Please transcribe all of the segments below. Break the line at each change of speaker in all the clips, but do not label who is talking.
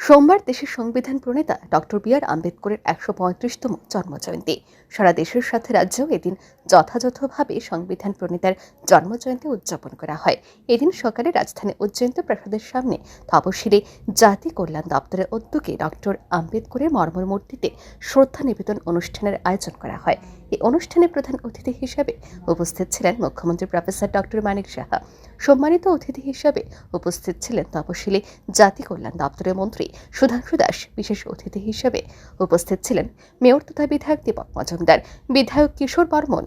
সোমবার দেশের সংবিধান প্রণেতা ডক্টর বি আর আম্বেদকরের একশো পঁয়ত্রিশতম জন্মজয়ন্তী। সারা দেশের সাথে রাজ্যেও এদিন যথাযথভাবে সংবিধান প্রণেতার জন্মজয়ন্তী উদযাপন করা হয়। এদিন সকালে রাজধানী উজ্জয়ন্ত প্রাসাদের সামনে তপশিলে জাতি কল্যাণ দপ্তরের উদ্যোগে ডক্টর আম্বেদকরের মর্মর মূর্তিতে শ্রদ্ধা নিবেদন অনুষ্ঠানের আয়োজন করা হয়। এই অনুষ্ঠানে প্রধান অতিথি হিসাবে উপস্থিত ছিলেন মুখ্যমন্ত্রী প্রফেসর ডক্টর মানিক সাহা। সম্মানিত অতিথি হিসাবে উপস্থিত ছিলেন তপশিলি জাতি কল্যাণ দপ্তরের মন্ত্রী সুধাংশু দাস। বিশেষ অতিথি হিসাবে উপস্থিত ছিলেন মেয়র তথা বিধায়ক দীপক মজুমদার, বিধায়ক কিশোর বর্মন,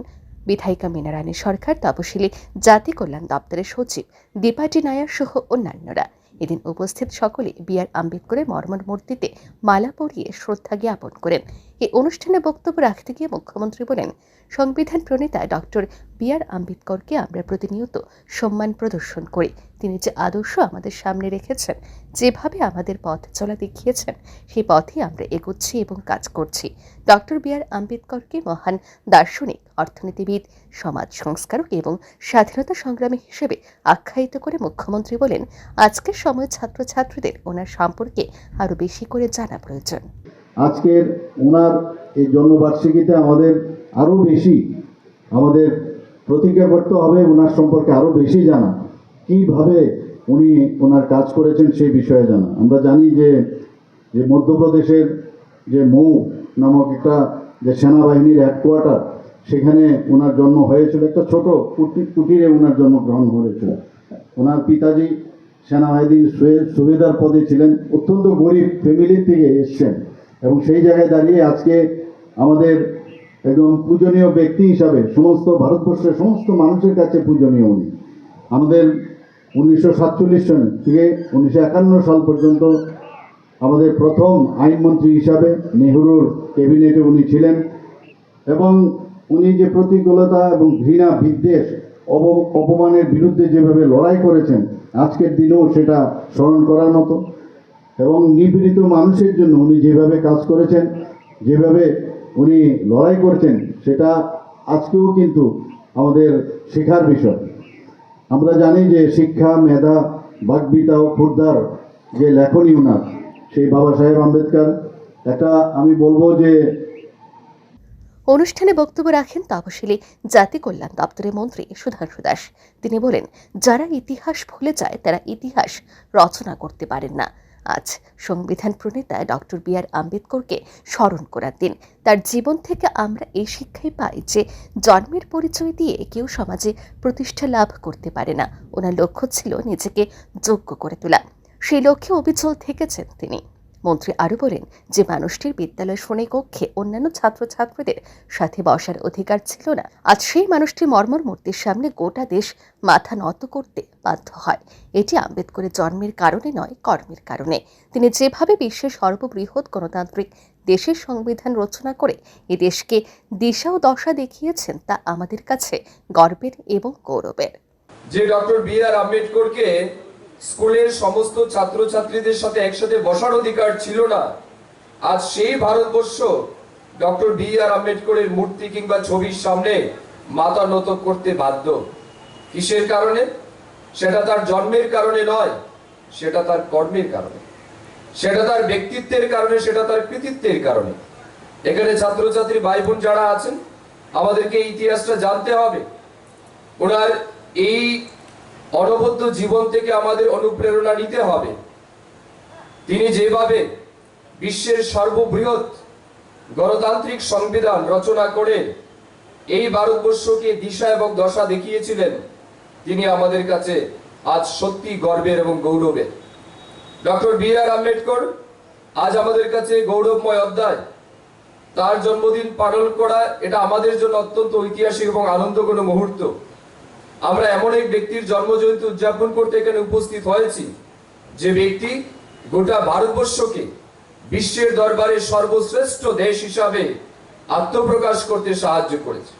বিধায়িকা মীনারানী সরকার, তপশিলি জাতি কল্যাণ দপ্তরের সচিব দীপাটি নায়ার সহ অন্যান্যরা। এদিন উপস্থিত সকলে বি আর আম্বেদকরের মর্মর মূর্তিতে মালা পরিয়ে শ্রদ্ধা জ্ঞাপন করেন। এই অনুষ্ঠানে বক্তব্য রাখতে গিয়ে মুখ্যমন্ত্রী বলেন, সংবিধান প্রণেতা ডক্টর বি আর আম্বেদকরকে আমরা প্রতিনিয়ত সম্মান প্রদর্শন করি। তিনি যে আদর্শ আমাদের সামনে রেখেছেন, যেভাবে আমাদের পথ চলা দেখিয়েছেন সেই পথে আমরা এগোচ্ছি এবং কাজ করছি। ডক্টর বি আর আম্বেদকরকে মহান দার্শনিক, অর্থনীতিবিদ, সমাজ সংস্কারক এবং স্বাধীনতা সংগ্রামী হিসেবে আখ্যায়িত করে মুখ্যমন্ত্রী বলেন, আজকের সময় ছাত্রছাত্রীদের ওনার সম্পর্কে আরও বেশি করে জানা প্রয়োজন।
আজকের ওনার এই জন্মবার্ষিকীতে আমাদের আরও বেশি আমাদের প্রতিজ্ঞা করতে হবে, ওনার সম্পর্কে আরও বেশি জানা। কীভাবে উনি ওনার কাজ করেছেন সেই বিষয়ে জানা। আমরা জানি যে যে মধ্যপ্রদেশের যে মৌ নামক একটা যে সেনাবাহিনীর হেডকোয়ার্টার সেখানে ওনার জন্ম হয়েছিল, একটা ছোট কুটি- কুটিরে ওনার জন্মগ্রহণ হয়েছিল ওনার পিতাজি সেনাবাহিনীর সুবেদার পদে ছিলেন, অত্যন্ত গরিব ফ্যামিলি থেকে এসছেন। এবং সেই জায়গায় দাঁড়িয়ে আজকে আমাদের একদম পূজনীয় ব্যক্তি হিসাবে সমস্ত ভারতবর্ষের সমস্ত মানুষের কাছে পূজনীয় উনি। আমাদের উনিশশো সাতচল্লিশ সন থেকে উনিশশো একান্ন সাল পর্যন্ত আমাদের প্রথম আইনমন্ত্রী হিসাবে নেহরুর ক্যাবিনেটে উনি ছিলেন এবং উনি যে প্রতিকূলতা এবং ঘৃণা বিদ্বেষ অপমানের বিরুদ্ধে যেভাবে লড়াই করেছেন, আজকের দিনেও সেটা স্মরণ করার মতো এবং নিপীড়িত মানুষের জন্য উনি যেভাবে কাজ করেছেন, যেভাবে উনি লড়াই করছেন, সেটা আজকেও কিন্তু আমাদের শেখার বিষয়। আমরা জানি যে শিক্ষা, মেধা, বাগবিতা ও ক্ষুদ্ধার যে লেখনী ওনার সেই বাবা সাহেব আম্বেদকর। এটা আমি বলব যে
অনুষ্ঠানে বক্তব্য রাখেন তপশিলি জাতি কল্যাণ দপ্তরের মন্ত্রী সুধাংশু দাস। তিনি বলেন, যারা ইতিহাস ভুলে যায়, তারা ইতিহাস রচনা করতে পারেন না। আজ সংবিধান প্রণেতা ডক্টর বি আর আম্বেদকরকে স্মরণ করার দিন। তার জীবন থেকে আমরা এই শিক্ষাই পাই যে জন্মের পরিচয় দিয়ে কেউ সমাজে প্রতিষ্ঠা লাভ করতে পারে না। ওনার লক্ষ্য ছিল নিজেকে যোগ্য করে তোলা। সেই লক্ষ্যে অবিচল থেকেছেন তিনি। মন্ত্রী আরও বলেন যে মানুষটির বিদ্যালয় শ্রেণি কক্ষে অন্যান্য ছাত্রছাত্রীদের সাথে বসার অধিকার ছিল না। আজ সেই মানুষটি মর্মর মূর্তির সামনে গোটা দেশ মাথা নত করতে বাধ্য হয়। এটি আম্বেদকরের জন্মের কারণে নয়, কর্মের কারণে। তিনি যেভাবে বিশ্বের সর্ববৃহৎ গণতান্ত্রিক দেশের সংবিধান রচনা করে এ দেশকে দিশা ও দশা দেখিয়েছেন, তা আমাদের কাছে গর্বের এবং গৌরবের।
যে ডক্টর বি আর আম্বেদকরকে স্কুলের সমস্ত ছাত্রছাত্রীদের সাথে একসাথে বসার অধিকার ছিল না। আজ সেই ভারতবর্ষ, ডক্টর বি আর আম্বেদকরের মূর্তি কিংবা ছবির সামনে মাথা নত করতে বাধ্য। কিসের কারণে? সেটা তার জন্মের কারণে নয়, সেটা তার কর্মের কারণে। সেটা তার ব্যক্তিত্বের কারণে, সেটা তার কৃতিত্বের কারণে। এখানে ছাত্রছাত্রী ভাই বোন যারা আছেন, আমাদেরকে ইতিহাসটা জানতে হবে। ওনার এই অনবদ্য জীবন থেকে আমাদের অনুপ্রেরণা নিতে হবে। তিনি যেভাবে বিশ্বের সর্ববৃহৎ গণতান্ত্রিক সংবিধান রচনা করে এই ভারতবর্ষকে দিশা এবং দশা দেখিয়েছিলেন, তিনি আমাদের কাছে আজ সত্যি গর্বের এবং গৌরবের। ডক্টর বি আর আম্বেদকর আজ আমাদের কাছে গৌরবময় অধ্যায়। তার জন্মদিন পালন করা এটা আমাদের জন্য অত্যন্ত ঐতিহাসিক এবং আনন্দ আনন্দঘন মুহূর্ত। আমরা এমন এক ব্যক্তির জন্মজয়ন্তী উদযাপন করতে এখানে উপস্থিত হয়েছি, যে ব্যক্তি গোটা ভারতবর্ষকে বিশ্বের দরবারে সর্বশ্রেষ্ঠ দেশ হিসাবে আত্মপ্রকাশ করতে সাহায্য করেছে।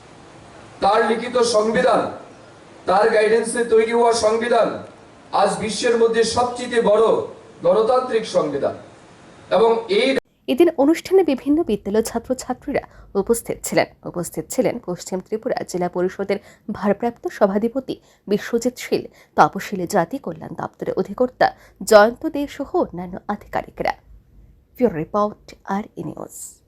তার লিখিত সংবিধান, তার গাইডেন্সে তৈরি হওয়া সংবিধান আজ বিশ্বের মধ্যে সবচেয়ে বড় গণতান্ত্রিক সংবিধান। এবং এই
এদিন অনুষ্ঠানে বিভিন্ন বিদ্যালয় ছাত্রছাত্রীরা উপস্থিত ছিলেন। উপস্থিত ছিলেন পশ্চিম ত্রিপুরা জেলা পরিষদের ভারপ্রাপ্ত সভাধিপতি বিশ্বজিৎ শীল, তপশিলি জাতি কল্যাণ দপ্তরের অধিকর্তা জয়ন্ত দে সহ অন্যান্য আধিকারিকরা। রিপোর্ট আর ই নিউজ।